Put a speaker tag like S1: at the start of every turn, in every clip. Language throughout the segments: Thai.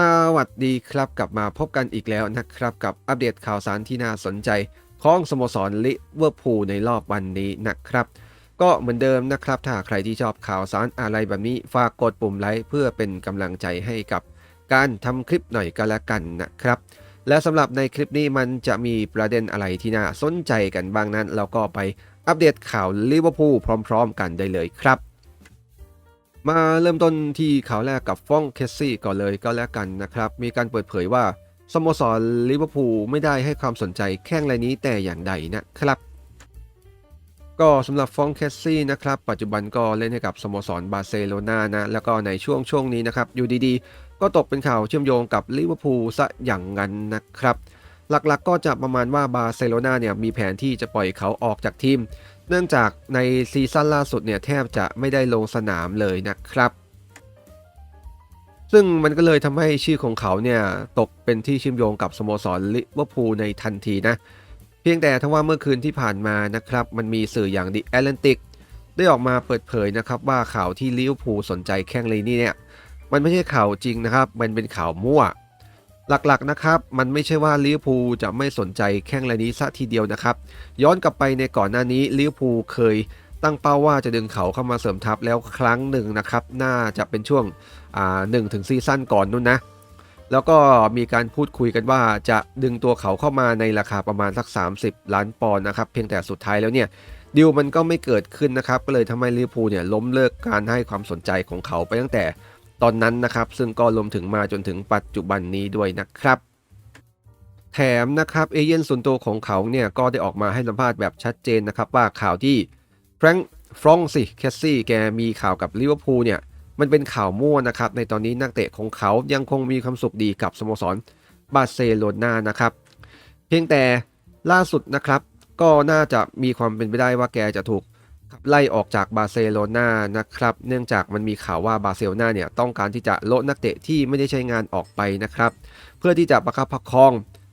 S1: สวัสดีครับกลับมาพบกันอีกแล้วนะครับ กับอัปเดตข่าวสารที่น่าสนใจ ของสโมสรลิเวอร์พูลในรอบวันนี้นะครับ ก็เหมือนเดิมนะครับ ถ้าใครที่ชอบข่าวสารอะไรแบบนี้ ฝากกดปุ่มไลค์เพื่อเป็นกำลังใจให้กับการทำคลิปหน่อยก็แล้วกันนะครับ และสำหรับในคลิปนี้มันจะมีประเด็นอะไรที่น่าสนใจกันบ้างนั้น เราก็ไปอัปเดตข่าวลิเวอร์พูลพร้อม ๆ กันได้เลยครับ มาเริ่มต้นที่ข่าวแรกกับฟ้องเคสซี่ก่อนเลยก็แล้วกันนะครับ มีการเปิดเผยว่า สโมสรลิเวอร์พูลไม่ได้ให้ความสนใจแข้งรายนี้แต่อย่างใดนะครับ ก็สำหรับฟองเคสซี่นะครับ ปัจจุบันก็เล่นให้กับสโมสรบาร์เซโลนานะ แล้วก็ในช่วงช่วงนี้นะครับ อยู่ดีๆ ก็ตกเป็นข่าวเชื่อมโยงกับลิเวอร์พูลซะอย่างนั้นนะครับหลักๆก็จะประมาณว่าบาร์เซโลนาเนี่ยมีแผนที่จะปล่อยเขาออกจากทีม เนื่องจากในซีซั่นล่าสุดเนี่ยแทบจะไม่ได้ลงสนามเลยนะครับ ซึ่งมันก็เลยทำให้ชื่อของเขาเนี่ยตกเป็นที่เชื่อมโยงกับสโมสรลิเวอร์พูลในทันทีนะ เพียงแต่ทั้งว่าเมื่อคืนที่ผ่านมานะครับ มันมีสื่ออย่าง The Atlantic ได้ออกมาเปิดเผยนะครับว่าข่าวที่ลิเวอร์พูลสนใจแข้งเลนี่เนี่ยมันไม่ใช่ข่าวจริงนะครับ มันเป็นข่าวมั่ว หลักๆนะครับ มันไม่ใช่ว่าลิเวอร์พูลจะไม่สนใจแข้งรายนี้ซะทีเดียวนะครับ ย้อนกลับไปในก่อนหน้านี้ลิเวอร์พูลเคยตั้งเป้าว่าจะดึงเขาเข้ามาเสริมทัพแล้วครั้งหนึ่งนะครับ น่าจะเป็นช่วงหนึ่งถึงซีซั่นก่อนนู่นนะ แล้วก็มีการพูดคุยกันว่าจะดึงตัวเขาเข้ามาในราคาประมาณสัก 30 ล้านปอนด์นะครับ เพียงแต่สุดท้ายแล้วเนี่ยดิวมันก็ไม่เกิดขึ้นนะครับ ก็เลยทำให้ลิเวอร์พูลเนี่ยล้มเลิกการให้ความสนใจของเขาไปตั้งแต่ ตอนนั้นนะครับ ซึ่งก็รวมถึงมาจนถึงปัจจุบันนี้ด้วยนะครับแถมนะครับเอเย่นส่วนตัวของเขาเนี่ยก็ได้ออกมาให้สัมภาษณ์แบบชัดเจนนะครับว่าข่าวที่แฟรงค์ฟรองสิแคสซี่แกมีข่าวกับลิเวอร์พูลเนี่ยมันเป็นข่าวมั่วนะครับในตอนนี้นักเตะของเขายังคงมีความสุขดีกับสโมสรบาร์เซโลนานะครับเพียงแต่ล่าสุดนะครับก็น่าจะมีความเป็นไปได้ว่าแกจะถูก ขับไล่ออกจากบาร์เซโลนานะครับ เนื่องจากมันมีข่าวว่าบาร์เซโลนาเนี่ยต้องการที่จะโละนักเตะที่ไม่ได้ใช้งานออกไปนะครับ เพื่อที่จะประคับประคอง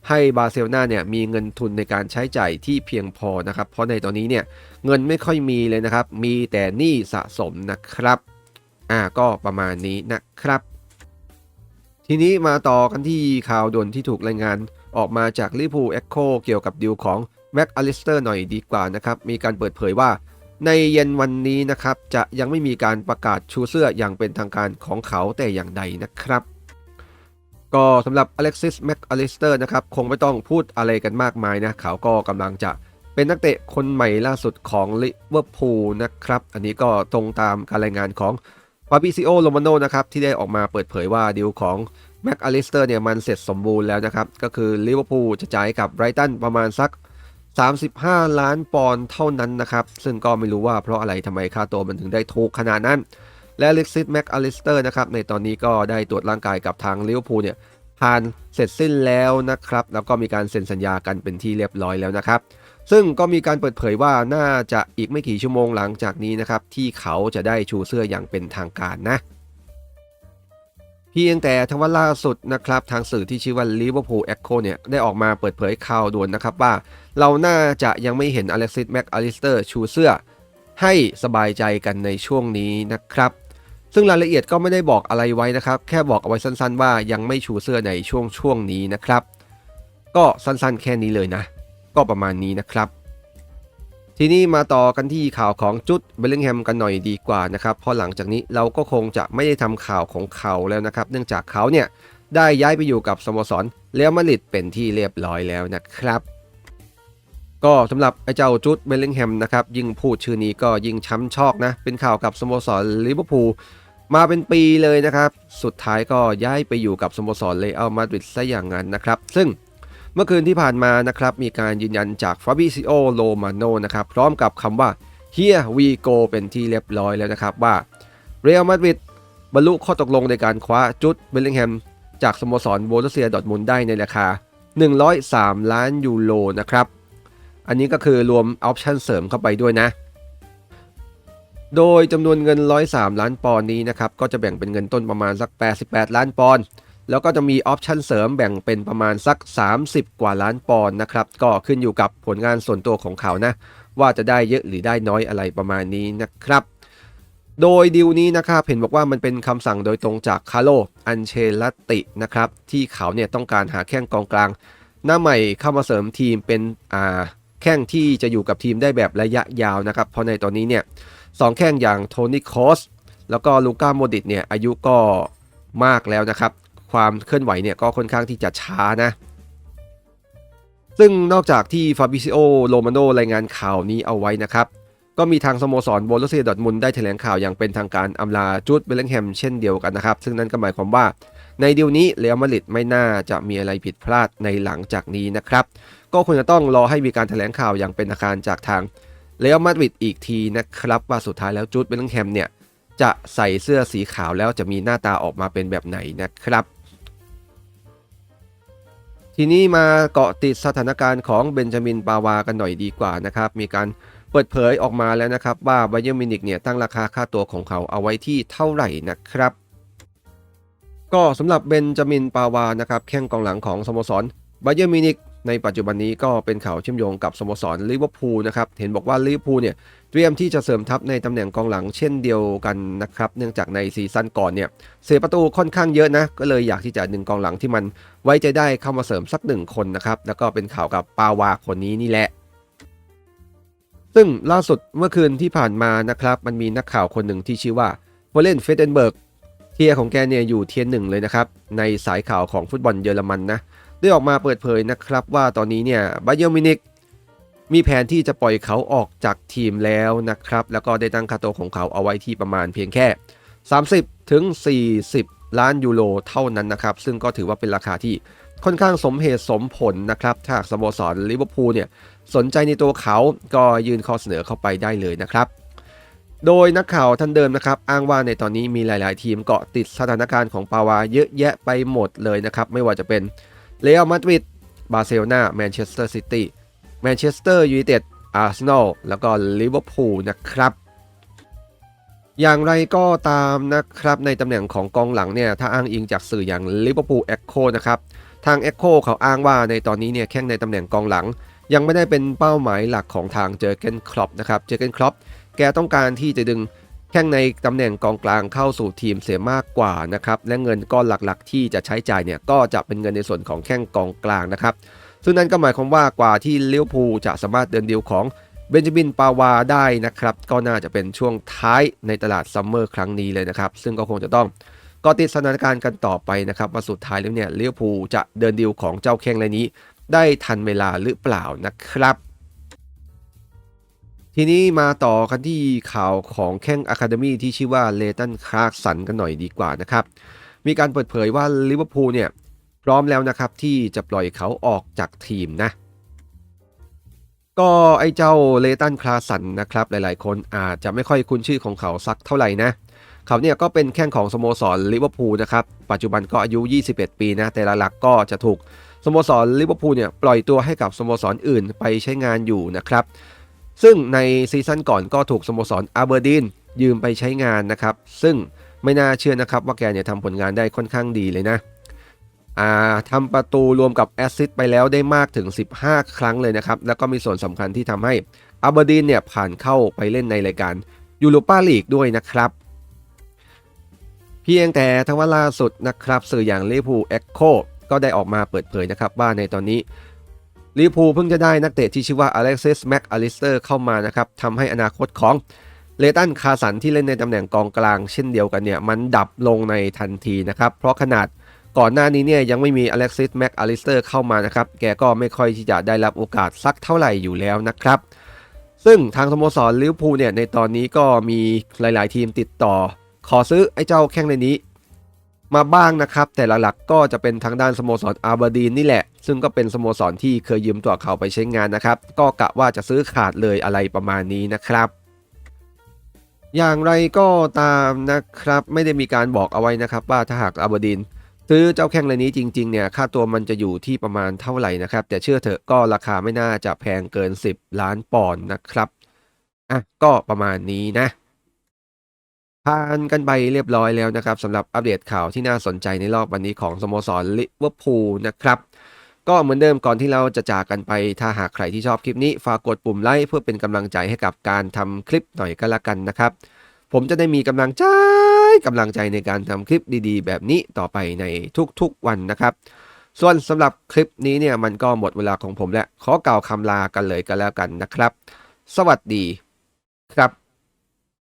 S1: ให้บาร์เซโลนาเนี่ยมีเงินทุนในการใช้จ่ายที่เพียงพอนะครับ เพราะในตอนนี้เนี่ยเงินไม่ค่อยมีเลยนะครับ มีแต่หนี้สะสมนะครับ อ่าก็ประมาณนี้นะครับ ทีนี้มาต่อกันที่ข่าวด่วนที่ถูกรายงานออกมาจากลิพูเอ็กโคเกี่ยวกับดิวของแม็กอลิสเตอร์หน่อยดีกว่านะครับ มีการเปิดเผยว่า ในเย็นวันนี้นะครับจะยังไม่มีการประกาศชูเสื้ออย่างเป็นทางการของเขาแต่อย่างใดนะครับ ก็สำหรับอเล็กซิสแม็กอลิสเตอร์นะครับคงไม่ต้องพูดอะไรกันมากมายนะเขาก็กำลังจะเป็นนักเตะคนใหม่ล่าสุดของลิเวอร์พูลนะครับ อันนี้ก็ตรงตามการรายงานของฟาบิซิโอโรมาโนนะครับที่ได้ออกมาเปิดเผยว่าดีลของแม็กอลิสเตอร์เนี่ยมันเสร็จสมบูรณ์แล้วนะครับ ก็คือลิเวอร์พูลจะจ่ายกับไบรตันประมาณสัก 35 ล้านปอนด์เท่านั้นนะครับ ซึ่งก็ไม่รู้ว่าเพราะอะไรทำไมค่าตัวมันถึงได้ถูกขนาดนั้น และเล็กซิสแม็กอลิสเตอร์นะครับ ในตอนนี้ก็ได้ตรวจร่างกายกับทางลิเวอร์พูลเนี่ยผ่านเสร็จสิ้นแล้วนะครับ แล้วก็มีการเซ็นสัญญากันเป็นที่เรียบร้อยแล้วนะครับ ซึ่งก็มีการเปิดเผยว่าน่าจะอีกไม่กี่ชั่วโมงหลังจากนี้นะครับที่เขาจะได้ชูเสื้ออย่างเป็นทางการนะ เพียงแต่ทว่าล่าสุดนะครับทางสื่อที่ชื่อว่า Liverpool Echo เนี่ยได้ออกมาเปิดเผยข่าวด่วนนะครับว่า เราน่าจะยังไม่เห็นอเล็กซิสแม็กอลิสเตอร์ชูเสื้อ ให้สบายใจกันในช่วงนี้นะครับ ซึ่งรายละเอียดก็ไม่ได้บอกอะไรไว้นะครับ แค่บอกเอาไว้สั้นๆว่ายังไม่ชูเสื้อในช่วงช่วงนี้นะครับ ก็สั้นๆแค่นี้เลยนะ ก็ประมาณนี้นะครับ ทีนี้มาต่อกันที่ข่าวของจุดเบลลิงแฮมกันหน่อยดีกว่านะครับเพราะหลังจากนี้เราก็คงจะไม่ได้ทำข่าวของเขาแล้วนะครับ เนื่องจากเขาเนี่ยได้ย้ายไปอยู่กับสโมสรเรอัลมาดริดเป็นที่เรียบร้อยแล้วนะครับ ก็สำหรับไอ้เจ้าจุดเบลลิงแฮมนะครับยิ่งพูดชื่อนี้ก็ยิ่งช้ำชอกนะ เป็นข่าวกับสโมสรลิเวอร์พูลมาเป็นปีเลยนะครับ สุดท้ายก็ย้ายไปอยู่กับสโมสรเรอัลมาดริดซะอย่างนั้นนะครับ ซึ่ง เมื่อคืนที่ผ่านมานะครับมีการยืนยันจากฟาบิซิโอโ o มาโนนะครับพร้อมกับคำว่า Here we go เป็นที่เรียบร้อยแล้วนะครับว่าเรอัลมาดริดบรรลุข้อตกลงในการคว้าจุดเบลลิงแฮมจากสโมสรโบลเซียดอทมุนได้ในราคา 103 ล้านยูโรนะครับอันนี้ก็คือรวมออปชั่นเสริมเข้าไปด้วยนะ โดยจำนวนเงิน 103 ล้านปอนด์นี้นะครับก็จะแบ่งเป็นเงินต้นประมาณสัก 88 ล้านปอนด์ แล้วก็จะมีออปชันเสริมแบ่งเป็นประมาณสัก 30 กว่าล้านปอนด์นะครับ ก็ขึ้นอยู่กับผลงานส่วนตัวของเขานะ ว่าจะได้เยอะหรือได้น้อยอะไรประมาณนี้นะครับ โดยดีลนี้นะครับเห็นบอกว่ามันเป็นคำสั่งโดยตรงจากคาร์โล อันเชลตินะครับ ที่เขาเนี่ยต้องการหาแข้งกองกลาง หน้าใหม่เข้ามาเสริมทีมเป็นอ่าแข้งที่จะอยู่กับทีมได้แบบระยะยาวนะครับ เพราะในตอนนี้เนี่ยสองแข้งอย่างโทนี่คอสแล้วก็ลูก้าโมดิตเนี่ยอายุก็มากแล้วนะครับ ความเคลื่อนไหวเนี่ยก็ค่อนข้างที่จะช้านะ ซึ่งนอกจากที่ฟาบิซิโอโรมาโนรายงานข่าวนี้เอาไว้นะครับ ก็มีทางสโมสรโบลเซียดอทมุนได้แถลงข่าวอย่างเป็นทางการอำลาจูดเบลเลงแฮมเช่นเดียวกันนะครับ ซึ่งนั่นก็หมายความว่าในเดีลนี้เรอัลมาดริดไม่น่าจะมีอะไรผิดพลาดในหลังจากนี้นะครับ ก็ควรจะต้องรอให้มีการแถลงข่าวอย่างเป็นทางการจากทางเรอัลมาดริดอีกทีนะครับ ว่าสุดท้ายแล้วจูดเบลเลงแฮมเนี่ยจะใส่เสื้อสีขาวแล้วจะมีหน้าตาออกมาเป็นแบบไหนนะครับ ทีนี้มาเกาะติดสถานการณ์ของเบนจามินปาวากันหน่อยดีกว่านะครับ มีการเปิดเผยออกมาแล้วนะครับ ว่าไบเยอร์มินิกเนี่ยตั้งราคาค่าตัวของเขาเอาไว้ที่เท่าไหร่นะครับ ก็สำหรับเบนจามินปาวานะครับแข้งกองหลังของสโมสรไบเยอร์มินิก ในปัจจุบันนี้ก็เป็นข่าวเชื่อมโยงกับสโมสรลิเวอร์พูลนะครับ เห็นบอกว่าลิเวอร์พูลเนี่ยเตรียมที่จะเสริมทัพในตำแหน่งกองหลังเช่นเดียวกันนะครับ เนื่องจากในซีซั่นก่อนเนี่ยเสียประตูค่อนข้างเยอะนะ ก็เลยอยากที่จะดึงกองหลังที่มันไว้ใจได้เข้ามาเสริมสักหนึ่งคนนะครับ แล้วก็เป็นข่าวกับปาวาคนนี้นี่แหละซึ่งล่าสุดเมื่อคืนที่ผ่านมานะครับ มันมีนักข่าวคนหนึ่งที่ชื่อว่าวอเลนเฟเดนเบิร์กเทียร์ของแกเนี่ยอยู่เทียร์หนึ่งเลยนะครับ ในสายข่าวของฟุตบอลเยอรมันนะ ได้ออกมาเปิดเผยนะครับว่าตอนนี้เนี่ยบาเยอร์มินิกมีแผนที่จะปล่อยเขาออกจากทีมแล้วนะครับ แล้วก็ได้ตั้งค่าตัวของเขาเอาไว้ที่ประมาณเพียงแค่ 30 ถึง 40 ล้านยูโรเท่านั้นนะครับ ซึ่งก็ถือว่าเป็นราคาที่ค่อนข้างสมเหตุสมผลนะครับถ้าหากสโมสรลิเวอร์พูลเนี่ยสนใจในตัวเขาก็ยื่นข้อเสนอเข้าไปได้เลยนะครับ โดยนักข่าวท่านเดิมนะครับ อ้างว่าในตอนนี้มีหลาย ๆ ทีมเกาะติดสถานการณ์ของปาวาเยอะแยะไปหมดเลยนะครับ ไม่ว่าจะเป็น เรอัลมาดริดบาร์เซโลนาแมนเชสเตอร์ซิตี้แมนเชสเตอร์ยูไนเต็ดอาร์เซนอลแล้วก็ลิเวอร์พูลนะครับ อย่างไรก็ตามนะครับในตำแหน่งของกองหลังเนี่ยถ้าอ้างอิงจากสื่ออย่างลิเวอร์พูลเอ็กโคนะครับทางเอ็กโคเขาอ้างว่าในตอนนี้เนี่ยแข้งในตำแหน่งกองหลัง ยังไม่ได้เป็นเป้าหมายหลักของทางเจอเกนครอปนะครับเจอเกนครอปแกต้องการที่จะดึง แข้งในตำแหน่งกองกลางเข้าสู่ทีมเสียมากกว่านะครับและเงินก้อนหลักๆ ที่จะใช้จ่ายเนี่ยก็จะเป็นเงินในส่วนของแข้งกองกลางนะครับซึ่งนั่นก็หมายความว่ากว่าที่เลิเวอร์พูจะสามารถเดินดีลของเบนจามินปาวาได้นะครับก็น่าจะเป็นช่วงท้ายในตลาดซัมเมอร์ครั้งนี้เลยนะครับซึ่งก็คงจะต้องก็ติดสถานการณ์กันต่อไปนะครับว่าสุดท้ายแล้วเนี่ยเลิเวอร์พูจะเดินดีลของเจ้าแข้งรายนี้ ได้ทันเวลาหรือเปล่านะครับ ทีนี้มาต่อกันที่ข่าวของแข้งอะคาเดมีที่ชื่อว่าเลตันคลาร์กสันกันหน่อยดีกว่านะครับ มีการเปิดเผยว่าลิเวอร์พูลเนี่ยพร้อมแล้วนะครับที่จะปล่อยเขาออกจากทีมนะ ก็ไอ้เจ้าเลตันคลาสันนะครับหลายๆ คนอาจจะไม่ค่อยคุ้นชื่อของเขาสักเท่าไหร่นะ เขาเนี่ยก็เป็นแข้งของสโมสรลิเวอร์พูลนะครับปัจจุบันก็อายุ 21 ปีนะแต่ละหลักก็จะถูกสโมสรลิเวอร์พูลเนี่ยปล่อยตัวให้กับสโมสรอื่นไปใช้งานอยู่นะครับ ซึ่งในซีซั่นก่อนก็ถูกสโมสรอาเบอร์ดีนยืมไปใช้งานนะครับ ซึ่งไม่น่าเชื่อนะครับว่าแกเนี่ยทำผลงานได้ค่อนข้างดีเลยนะอ่าทำประตูรวมกับแอสซิสต์ไปแล้วได้มากถึง 15 ครั้งเลยนะครับ แล้วก็มีส่วนสำคัญที่ทำให้อาเบอร์ดีนเนี่ยผ่านเข้าไปเล่นในรายการยูโรปาลีกด้วยนะครับ เพียงแต่ทว่าล่าสุดนะครับสื่ออย่างลิเวอร์พูลเอ็กโคก็ได้ออกมาเปิดเผยนะครับว่าในตอนนี้ ลิเวอร์พูลเพิ่งจะได้นักเตะที่ชื่อว่าอเล็กซิสแม็กอลิสเตอร์เข้ามานะครับทำให้อนาคตของเลตันคาสันที่เล่นในตำแหน่งกองกลางเช่นเดียวกันเนี่ยมันดับลงในทันทีนะครับ เพราะขนาดก่อนหน้านี้เนี่ยยังไม่มีอเล็กซิสแม็กอลิสเตอร์เข้ามานะครับ แกก็ไม่ค่อยที่จะได้รับโอกาสสักเท่าไหร่อยู่แล้วนะครับ ซึ่งทางสโมสรลิเวอร์พูลเนี่ยในตอนนี้ก็มีหลาย ๆ ทีมติดต่อ ขอซื้อไอ้เจ้าแข้งในนี้ มาบ้างนะครับ แต่หลักๆก็จะเป็นทางด้านสโมสรอาร์บอดีนนี่แหละ ซึ่งก็เป็นสโมสรที่เคยยืมตัวเขาไปใช้งานนะครับ ก็กะว่าจะซื้อขาดเลยอะไรประมาณนี้นะครับอย่างไรก็ตามนะครับไม่ได้มีการบอกเอาไว้นะครับว่าถ้าหากอาร์บอดีนซื้อเจ้าแข้งรายนี้จริงๆเนี่ยค่าตัวมันจะอยู่ที่ประมาณเท่าไหร่นะครับ แต่เชื่อเถอะก็ราคาไม่น่าจะแพงเกิน 10 ล้านปอนด์นะครับอะก็ประมาณนี้นะ ผ่านกันไปเรียบร้อยแล้วนะครับสำหรับอัปเดตข่าวที่น่าสนใจในรอบวันนี้ของสโมสรลิเวอร์พูลนะครับ ก็เหมือนเดิมก่อนที่เราจะจากกันไปถ้าหากใครที่ชอบคลิปนี้ ฝากกดปุ่มไลค์เพื่อเป็นกำลังใจให้กับการทำคลิปหน่อยก็แล้วกันนะครับ ผมจะได้มีกำลังใจกำลังใจในการทำคลิปดีๆ แบบนี้ต่อไปในทุกๆวันนะครับ ส่วนสำหรับคลิปนี้เนี่ยมันก็หมดเวลาของผมแล้วขอกล่าวคำลากันเลยกันแล้วกันนะครับ สวัสดีครับ